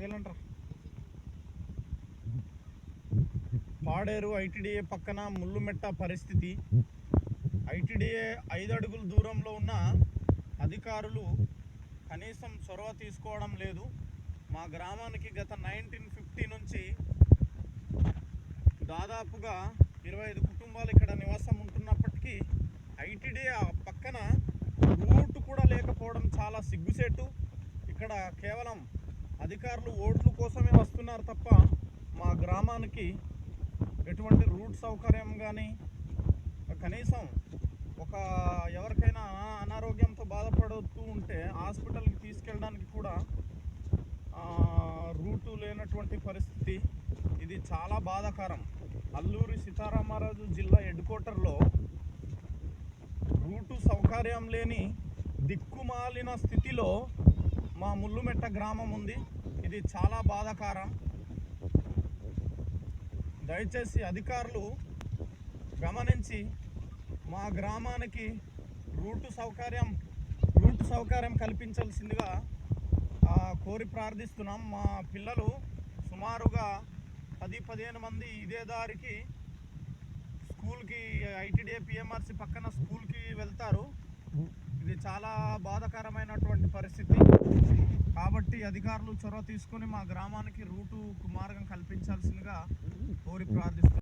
ఆగేలంటారా. Paderu ITDA పక్కన ముళ్ళుమెట్ట పరిస్థితి. ITDA ఐదు అడుగుల దూరంలో ఉన్న అధికారులు కనీసం చొరవ తీసుకోవడం లేదు. మా గ్రామానికి గత నైన్టీన్ ఫిఫ్టీ నుంచి దాదాపుగా ఇరవై ఐదు కుటుంబాలు ఇక్కడ నివాసం ఉంటున్నప్పటికీ ఐటీడీఏ పక్కన రూట్ కూడా లేకపోవడం చాలా సిగ్గుసేటు. ఇక్కడ కేవలం అధికారులు ఓట్ల కోసమే వస్తున్నారు తప్ప మా గ్రామానికి ఎటువంటి రూట్ సౌకర్యం కానీ కనీసం ఒక ఎవరికైనా అనారోగ్యంతో బాధపడుతూ ఉంటే హాస్పిటల్కి తీసుకెళ్ళడానికి కూడా రూటు లేనటువంటి పరిస్థితి. ఇది చాలా బాధాకరం. అల్లూరి సీతారామరాజు జిల్లా హెడ్ క్వార్టర్లో రూటు సౌకర్యం లేని దిక్కుమాలిన స్థితిలో మా ముల్లుమెట్ట గ్రామం ఉంది. ఇది చాలా బాధాకరం. దయచేసి అధికారులు గమనించి మా గ్రామానికి రూటు సౌకర్యం రూటు సౌకర్యం కల్పించాల్సిందిగా కోరి ప్రార్థిస్తున్నాం. మా పిల్లలు సుమారుగా పది పదిహేను మంది ఇదే దారికి స్కూల్కి ఐటీడీఏ పిఎంఆర్సి పక్కన స్కూల్కి వెళ్తారు. ఇది చాలా బాధాకరమైనటువంటి పరిస్థితి. కాబట్టి అధికారులు చొరవ తీసుకొని మా గ్రామానికి రూటు మార్గం కల్పించాల్సిందిగా కోరి ప్రార్థిస్తున్నాం.